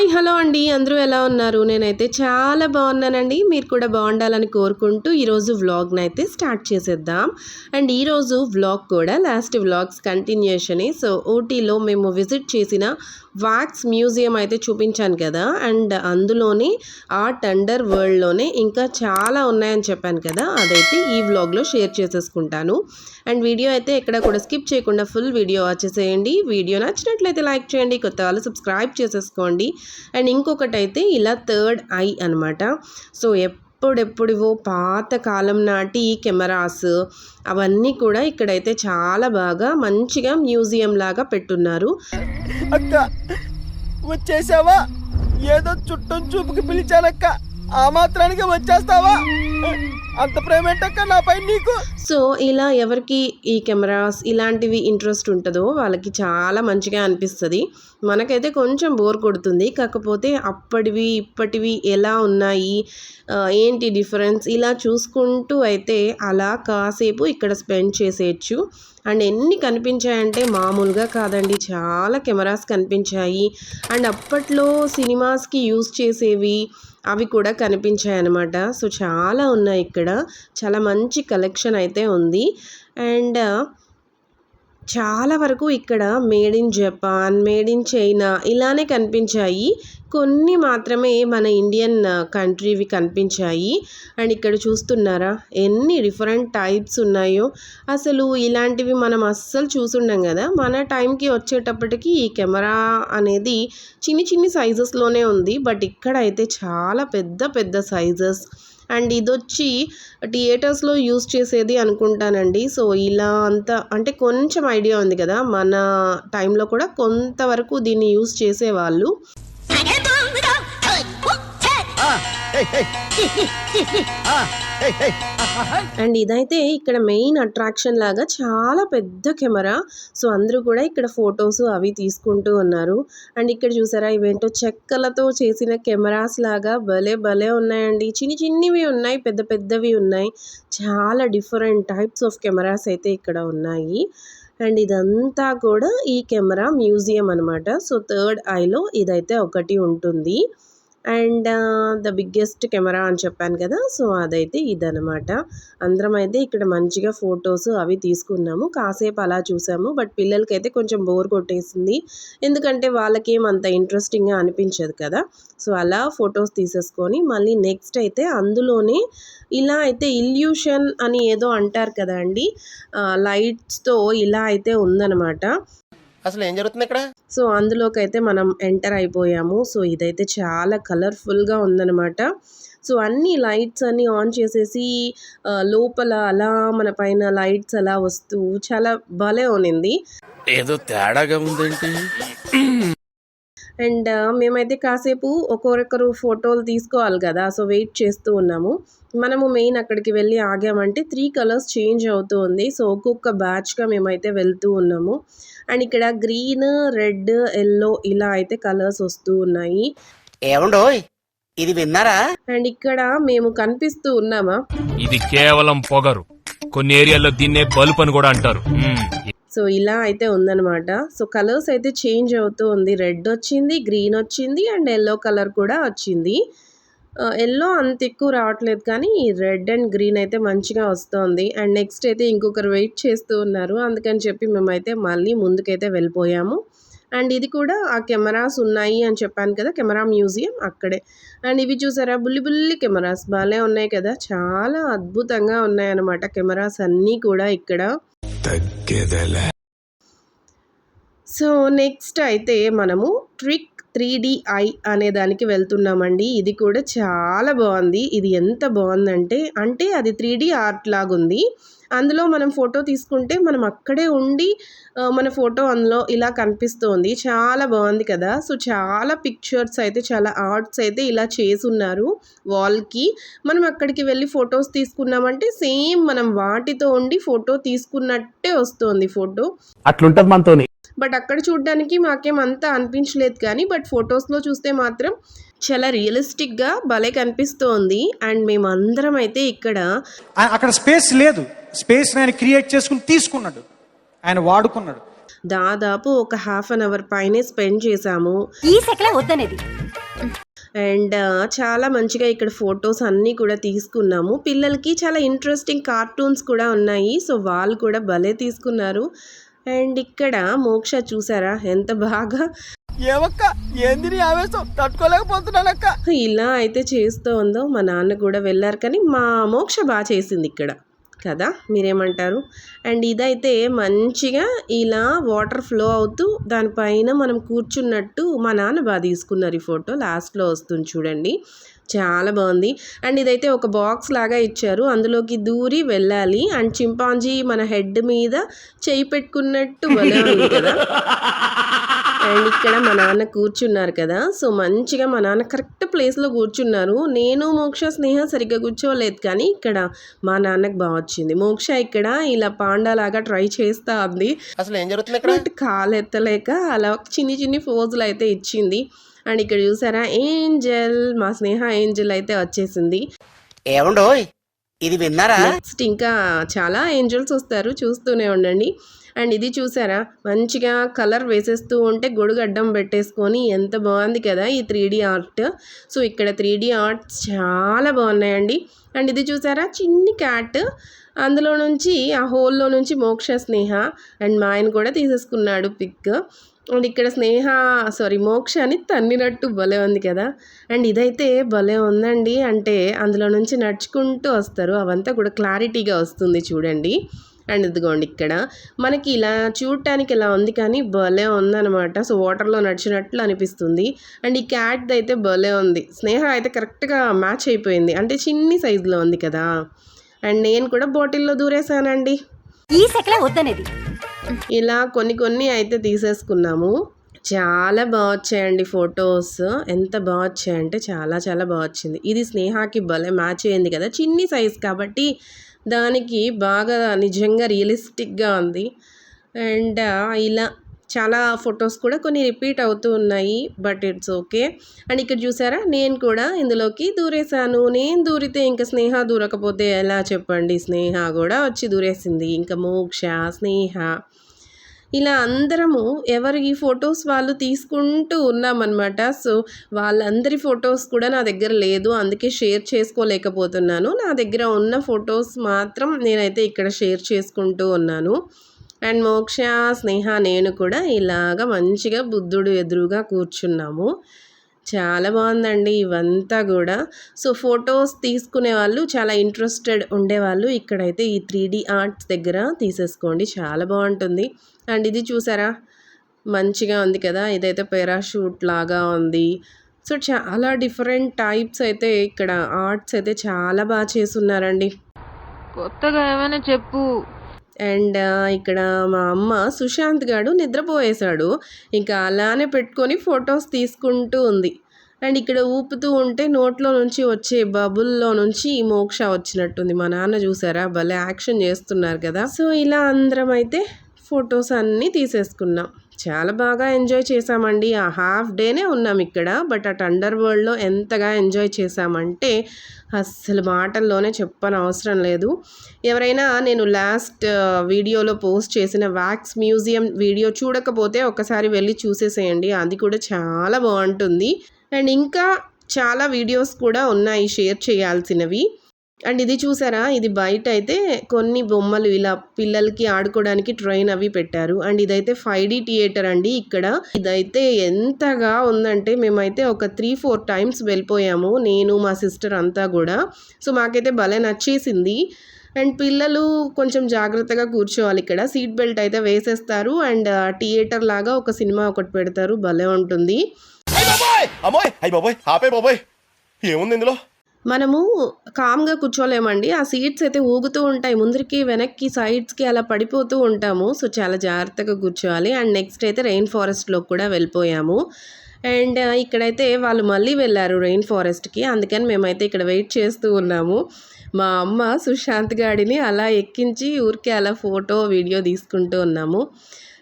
Hi hello అండి. అందరూ ఎలా ఉన్నారు? నేనైతే చాలా బాగున్నానండి. మీరు కూడా బాగుండాలని కోరుకుంటూ ఈరోజు వ్లాగ్ని అయితే స్టార్ట్ చేసేద్దాం. అండ్ ఈరోజు వ్లాగ్ కూడా లాస్ట్ వ్లాగ్స్ కంటిన్యూషనే. సో ఊటీలో మేము విజిట్ చేసిన వాక్స్ మ్యూజియం అయితే చూపించాను కదా అండ్ అందులోనే ఆర్ట్ అండర్ వరల్డ్లోనే ఇంకా చాలా ఉన్నాయని చెప్పాను కదా అదైతే ఈ వ్లాగ్లో షేర్ చేసేసుకుంటాను. అండ్ వీడియో అయితే ఎక్కడ కూడా స్కిప్ చేయకుండా ఫుల్ వీడియో వచ్చేసేయండి వీడియో నచ్చినట్లయితే లైక్ చేయండి కొత్త వాళ్ళు సబ్స్క్రైబ్ చేసేసుకోండి. అండ్ ఇంకొకటి అయితే ఇలా థర్డ్ ఐ అనమాట సో ఎప్పుడెప్పుడివో పాత కాలం నాటి కెమెరాస్ అవన్నీ కూడా ఇక్కడైతే చాలా బాగా మంచిగా మ్యూజియం లాగా పెట్టున్నారు. అక్క వచ్చేసావా? ఏదో చుట్టం చూపుకి పిలిచానక్క. ఆ మాత్రానికి వచ్చేస్తావా? అంత ప్రేమేంటక్క నాపై నీకు? సో ఇలా ఎవరికి ఈ కెమెరాస్ ఇలాంటివి ఇంట్రెస్ట్ ఉంటుందో వాళ్ళకి చాలా మంచిగా అనిపిస్తుంది. మనకైతే కొంచెం బోర్ కొడుతుంది. కాకపోతే అప్పటివి ఇప్పటివి ఎలా ఉన్నాయి ఏంటి డిఫరెన్స్ ఇలా చూసుకుంటూ అయితే అలా కాసేపు ఇక్కడ స్పెండ్ చేసేయచ్చు. అండ్ ఎన్ని కనిపించాయంటే మామూలుగా కాదండి. చాలా కెమెరాస్ కనిపించాయి. అండ్ అప్పట్లో సినిమాస్కి యూజ్ చేసేవి అవి కూడా కనిపించాయి అన్నమాట సో చాలా ఉన్నాయి ఇక్కడ. చాలా మంచి కలెక్షన్ అయితే ఉంది. అండ్ చాలా వరకు ఇక్కడ made in Japan made in China ఇలానే కనిపించాయి. కొన్ని మాత్రమే మన ఇండియన్ కంట్రీవి కనిపించాయి. అండ్ ఇక్కడ చూస్తున్నారా ఎన్ని డిఫరెంట్ టైప్స్ ఉన్నాయో. అసలు ఇలాంటివి మనం అస్సలు చూసుండం కదా. మన టైంకి వచ్చేటప్పటికి ఈ కెమెరా అనేది చిన్ని చిన్ని సైజెస్లోనే ఉంది. బట్ ఇక్కడ అయితే చాలా పెద్ద పెద్ద సైజెస్ అండ్ ఇది వచ్చి థియేటర్స్లో యూస్ చేసేది అనుకుంటానండి. సో ఇలా అంత అంటే కొంచెం ఐడియా ఉంది కదా మన టైంలో కూడా కొంతవరకు దీన్ని యూస్ చేసేవాళ్ళు. అండ్ ఇదైతే ఇక్కడ మెయిన్ అట్రాక్షన్ లాగా చాలా పెద్ద కెమెరా. సో అందరూ కూడా ఇక్కడ ఫొటోస్ అవి తీసుకుంటూ ఉన్నారు. అండ్ ఇక్కడ చూసారా ఇవేంటో చెక్కలతో చేసిన కెమెరాస్ లాగా భలే భలే ఉన్నాయండి. చిన్ని చిన్నవి ఉన్నాయి పెద్ద పెద్దవి ఉన్నాయి. చాలా డిఫరెంట్ టైప్స్ ఆఫ్ కెమెరాస్ అయితే ఇక్కడ ఉన్నాయి. అండ్ ఇదంతా కూడా ఈ కెమెరా మ్యూజియం అనమాట సో థర్డ్ ఐలో ఇదైతే ఒకటి ఉంటుంది. అండ్ ద బిగ్గెస్ట్ కెమెరా అని చెప్పాను కదా సో అదైతే ఇదనమాట అందరం అయితే ఇక్కడ మంచిగా ఫొటోస్ అవి తీసుకున్నాము. కాసేపు అలా చూసాము. బట్ పిల్లలకైతే కొంచెం బోర్ కొట్టేసింది. ఎందుకంటే వాళ్ళకేం అంత ఇంట్రెస్టింగ్గా అనిపించదు కదా. సో అలా ఫొటోస్ తీసేసుకొని మళ్ళీ నెక్స్ట్ అయితే అందులోనే ఇలా అయితే ఇల్యూషన్ అని ఏదో అంటారు కదా అండి. లైట్స్తో ఇలా అయితే ఉందన్నమాట. అసలు ఏం జరుగుతుంది ఇక్కడ? సో అందులోకి అయితే మనం ఎంటర్ అయిపోయాము. సో ఇదైతే చాలా కలర్ఫుల్గా ఉందన్నమాట. సో అన్ని లైట్స్ అన్ని ఆన్ చేసేసి లోపల అలా మన పైన లైట్స్ అలా వస్తూ చాలా భలే ఉనింది ఏదో తేడాగా ఉందేంటి? అండ్ మేమైతే కాసేపు ఒక్కొక్కరు ఫోటోలు తీసుకోవాలి కదా సో వెయిట్ చేస్తూ ఉన్నాము. మనము మెయిన్ అక్కడికి వెళ్ళి ఆగామంటే త్రీ కలర్స్ చేంజ్ అవుతూ ఉంది. సో ఒక్కొక్క బ్యాచ్గా మేమైతే వెళ్తూ ఉన్నాము. అండ్ ఇక్కడ గ్రీన్ రెడ్ ఎల్లో ఇలా అయితే కలర్స్ వస్తూ ఉన్నాయి. ఏమండోయ్? ఇది విన్నారా? అండ్ ఇక్కడ మేము కనిపిస్తూ ఉన్నామా? ఇది కేవలం పొగరు. కొన్ని ఏరియాల్లో దీన్నే బల్బ్ అని కూడా అంటారు. సో ఇలా అయితే ఉందన్నమాట. సో కలర్స్ అయితే చేంజ్ అవుతూ ఉంది. రెడ్ వచ్చింది గ్రీన్ వచ్చింది అండ్ ఎల్లో కలర్ కూడా వచ్చింది. ఎల్లో అంత ఎక్కువ రావట్లేదు కానీ రెడ్ అండ్ గ్రీన్ అయితే మంచిగా వస్తుంది. అండ్ నెక్స్ట్ అయితే ఇంకొకరు వెయిట్ చేస్తూ ఉన్నారు. అందుకని చెప్పి మేమైతే మళ్ళీ ముందుకైతే వెళ్ళిపోయాము. అండ్ ఇది కూడా ఆ కెమెరాస్ ఉన్నాయి అని చెప్పాను కదా కెమెరా మ్యూజియం అక్కడే. అండ్ ఇవి చూసారా? బుల్లి బుల్లి కెమెరాస్. బాగానే ఉన్నాయి కదా. చాలా అద్భుతంగా ఉన్నాయి అన్నమాట కెమెరాస్ అన్నీ కూడా ఇక్కడ. సో నెక్స్ట్ అయితే మనము ట్రిక్ త్రీ డి ఐ అనే దానికి వెళ్తున్నామండి. ఇది కూడా చాలా బాగుంది. ఇది ఎంత బాగుందంటే అంటే అది త్రీ డి ఆర్ట్ లాగుంది. అందులో మనం ఫోటో తీసుకుంటే మనం అక్కడే ఉండి మన ఫోటో అందులో ఇలా కనిపిస్తోంది. చాలా బాగుంది కదా. సో చాలా పిక్చర్స్ అయితే చాలా ఆర్ట్స్ అయితే ఇలా చేసున్నారు వాల్కి. మనం అక్కడికి వెళ్ళి ఫొటోస్ తీసుకున్నామంటే సేమ్ మనం వాటితో ఉండి ఫోటో తీసుకున్నట్టే వస్తుంది ఫోటో. అట్లుంటుంది మనతోని. బట్ అక్కడ చూడడానికి మాకేం అంత అనిపించలేదు కానీ బట్ ఫొటోస్లో చూస్తే మాత్రం చాలా రియలిస్టిక్గా భలే కనిపిస్తోంది. అండ్ మేమందరం అయితే ఇక్కడ అక్కడ స్పేస్ లేదు. స్పేస్ ఆయన క్రియేట్ చేసుకుని తీసుకున్నాడు. ఆయన వాడుకున్నాడు. దాదాపు ఒక హాఫ్ అన్ అవర్ పైనే స్పెండ్ చేశాము. ఈ సెకలే వద్దనేది. అండ్ చాలా మంచిగా ఇక్కడ ఫొటోస్ అన్నీ కూడా తీసుకున్నాము. పిల్లలకి చాలా ఇంట్రెస్టింగ్ కార్టూన్స్ కూడా ఉన్నాయి. సో వాళ్ళు కూడా భలే తీసుకున్నారు. అండ్ ఇక్కడ మోక్ష చూసారా? ఎంత బాగా. ఏమక్క ఏంది ఆవేశం? తట్టుకోలేకపోతున్నానక్క. ఇలా అయితే చేస్తూ ఉందో మా నాన్న కూడా వెళ్ళారు కానీ మా మోక్ష బాగా చేసింది ఇక్కడ. కదా? మీరేమంటారు? అండ్ ఇదైతే మంచిగా ఇలా వాటర్ ఫ్లో అవుతూ దానిపైన మనం కూర్చున్నట్టు మా నాన్న బాగా తీసుకున్నారు ఈ ఫోటో. లాస్ట్లో వస్తుంది చూడండి. చాలా బాగుంది. అండ్ ఇదైతే ఒక బాక్స్ లాగా ఇచ్చారు. అందులోకి దూరి వెళ్ళాలి. అండ్ చింపాంజీ మన హెడ్ మీద చేయి పెట్టుకున్నట్టు ఉంది కదా. అండ్ ఇక్కడ మా నాన్న కూర్చున్నారు కదా. సో మంచిగా మా నాన్న కరెక్ట్ ప్లేస్లో కూర్చున్నారు. నేను మోక్ష స్నేహ సరిగ్గా కూర్చోలేదు కానీ ఇక్కడ మా నాన్నకు బాగా వచ్చింది. మోక్ష ఇక్కడ ఇలా పాండాలాగా ట్రై చేస్తా ఉంది. అసలు ఏం జరుగుతుంది కాలు ఎత్తలేక అలా చిన్ని చిన్ని ఫోజులు అయితే ఇచ్చింది. అండ్ ఇక్కడ చూసారా ఏంజల్ మా స్నేహ ఏంజల్ అయితే వచ్చేసింది. ఏమండోయ్ ఇది విన్నారా? నెక్స్ట్ ఇంకా చాలా ఏంజల్స్ వస్తారు చూస్తూనే ఉండండి. అండ్ ఇది చూసారా మంచిగా కలర్ వేసేస్తూ ఉంటే గొడుగు అడ్డం పెట్టేసుకొని ఎంత బాగుంది కదా ఈ త్రీ ఆర్ట్. సో ఇక్కడ త్రీ ఆర్ట్స్ చాలా బాగున్నాయండి. అండ్ ఇది చూసారా చిన్ని క్యాట్. అందులో నుంచి ఆ హోల్లో నుంచి మోక్ష స్నేహ అండ్ మా ఆయన కూడా తీసేసుకున్నాడు పిక్. అండ్ ఇక్కడ స్నేహ సారీ మోక్ష అని తన్నినట్టు భలే ఉంది కదా. అండ్ ఇదైతే భలే ఉందండి. అంటే అందులో నుంచి నడుచుకుంటూ వస్తారు. అవంతా కూడా క్లారిటీగా వస్తుంది చూడండి. అండ్ ఇదిగోండి ఇక్కడ. మనకి ఇలా చూడటానికి ఇలా ఉంది కానీ భలే ఉందన్నమాట. సో వాటర్లో నడిచినట్లు అనిపిస్తుంది. అండ్ ఈ క్యాట్ది అయితే భలే ఉంది. స్నేహ అయితే కరెక్ట్గా మ్యాచ్ అయిపోయింది. అంటే చిన్ని సైజులో ఉంది కదా. అండ్ నేను కూడా బాటిల్లో దూరేసానండి ఈ సెకలే వద్దనేది. ఇలా కొన్ని కొన్ని అయితే తీసేసుకున్నాము. చాలా బాగా వచ్చాయండి ఫొటోస్. ఎంత బాగా వచ్చాయంటే చాలా చాలా బాగా వచ్చింది. ఇది స్నేహాకి భలే మ్యాచ్ అయింది కదా చిన్ని సైజ్ కాబట్టి దానికి బాగా నిజంగా రియలిస్టిక్గా ఉంది. అండ్ ఇలా చాలా ఫొటోస్ కూడా కొన్ని రిపీట్ అవుతూ ఉన్నాయి బట్ ఇట్స్ ఓకే. అండ్ ఇక్కడ చూసారా నేను కూడా ఇందులోకి దూరేశాను. నేను దూరితే ఇంకా స్నేహ దూరకపోతే ఎలా చెప్పండి? స్నేహ కూడా వచ్చి దూరేసింది. ఇంకా మోక్ష స్నేహ. ఇలా అందరము ఎవరి ఫొటోస్ వాళ్ళు తీసుకుంటూ ఉన్నామన్నమాట. సో వాళ్ళందరి ఫొటోస్ కూడా నా దగ్గర లేదు. అందుకే షేర్ చేసుకోలేకపోతున్నాను. నా దగ్గర ఉన్న ఫొటోస్ మాత్రం నేనైతే ఇక్కడ షేర్ చేసుకుంటూ ఉన్నాను. అండ్ మోక్ష స్నేహ నేను కూడా ఇలాగ మంచిగా బుద్ధుడు ఎదురుగా కూర్చున్నాము. చాలా బాగుందండి ఇవంతా కూడా. సో ఫొటోస్ తీసుకునే వాళ్ళు చాలా ఇంట్రెస్టెడ్ ఉండేవాళ్ళు ఇక్కడైతే ఈ త్రీ డి ఆర్ట్స్ దగ్గర తీసేసుకోండి. చాలా బాగుంటుంది. అండ్ ఇది చూసారా? మంచిగా ఉంది కదా? ఇదైతే పారాషూట్ లాగా ఉంది. సో చాలా డిఫరెంట్ టైప్స్ అయితే ఇక్కడ ఆర్ట్స్ అయితే చాలా బాగా చేస్తున్నారండి. కొత్తగా ఏమైనా చెప్పు. అండ్ ఇక్కడ మా అమ్మ సుశాంత్ గాడు నిద్రపోయేశాడు. ఇంకా అలానే పెట్టుకొని ఫొటోస్ తీసుకుంటూ ఉంది. అండ్ ఇక్కడ ఊపుతూ ఉంటే నోట్లో నుంచి వచ్చే బబుల్లో నుంచి ఈ మోక్ష వచ్చినట్టుంది. మా నాన్న చూసారా? భలే యాక్షన్ చేస్తున్నారు కదా. సో ఇలా అందరం అయితే ఫొటోస్ అన్నీ తీసేసుకున్నాం. చాలా బాగా ఎంజాయ్ చేసామండి ఆ హాఫ్ డేనే ఉన్నాం ఇక్కడ. బట్ అట్ అండర్ వరల్డ్లో ఎంతగా ఎంజాయ్ చేశామంటే అస్సలు మాటల్లోనే చెప్పని అవసరం లేదు. ఎవరైనా నేను లాస్ట్ వీడియోలో పోస్ట్ చేసిన వ్యాక్స్ మ్యూజియం వీడియో చూడకపోతే ఒకసారి వెళ్ళి చూసేసేయండి. అది కూడా చాలా బాగుంటుంది. అండ్ ఇంకా చాలా వీడియోస్ కూడా ఉన్నాయి షేర్ చేయాల్సినవి. అండ్ ఇది చూసారా? ఇది బయట అయితే కొన్ని బొమ్మలు ఇలా పిల్లలకి ఆడుకోవడానికి ట్రైన్ అవి పెట్టారు. అండ్ ఇదైతే ఫైవ్ డి థియేటర్ అండి ఇక్కడ. ఇదైతే ఎంతగా ఉందంటే మేమైతే ఒక త్రీ ఫోర్ టైమ్స్ వెళ్ళిపోయాము. నేను మా సిస్టర్ అంతా కూడా. సో మాకైతే భలే నచ్చేసింది. అండ్ పిల్లలు కొంచెం జాగ్రత్తగా కూర్చోవాలి ఇక్కడ. సీట్ బెల్ట్ అయితే వేసేస్తారు. అండ్ థియేటర్ లాగా ఒక సినిమా ఒకటి పెడతారు. భలే ఉంటుంది. ఏముంది ఇందులో? మనము కామ్గా కూర్చోలేమండి. ఆ సీట్స్ అయితే ఊగుతూ ఉంటాయి. ముందరికి వెనక్కి సైడ్స్కి అలా పడిపోతూ ఉంటాము. సో చాలా జాగ్రత్తగా కూర్చోవాలి. అండ్ నెక్స్ట్ అయితే రెయిన్ ఫారెస్ట్లో కూడా వెళ్ళిపోయాము. అండ్ ఇక్కడైతే వాళ్ళు మళ్ళీ వెళ్ళారు రెయిన్ ఫారెస్ట్కి. అందుకని మేమైతే ఇక్కడ వెయిట్ చేస్తూ ఉన్నాము. మా అమ్మ సుశాంత్ గాడిని అలా ఎక్కించి ఊరికే అలా ఫోటో వీడియో తీసుకుంటూ ఉన్నాము.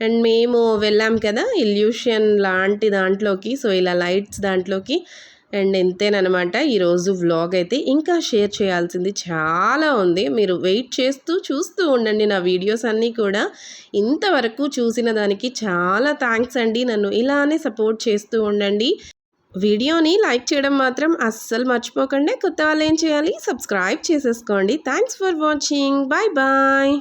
అండ్ మేము వెళ్ళాం కదా ఇల్యూషన్ లాంటి దాంట్లోకి. సో ఇలా లైట్స్ దాంట్లోకి. అండ్ ఇంతేనమాట ఈరోజు వ్లాగ్ అయితే ఇంకా షేర్ చేయాల్సింది చాలా ఉంది. మీరు వెయిట్ చేస్తూ చూస్తూ ఉండండి నా వీడియోస్ అన్నీ కూడా. ఇంతవరకు చూసిన దానికి చాలా థ్యాంక్స్ అండి. నన్ను ఇలానే సపోర్ట్ చేస్తూ ఉండండి. వీడియోని లైక్ చేయడం మాత్రం అస్సలు మర్చిపోకండి. కొత్త వాళ్ళు ఏం చేయాలి? సబ్స్క్రైబ్ చేసేసుకోండి. Thanks for watching. Bye bye.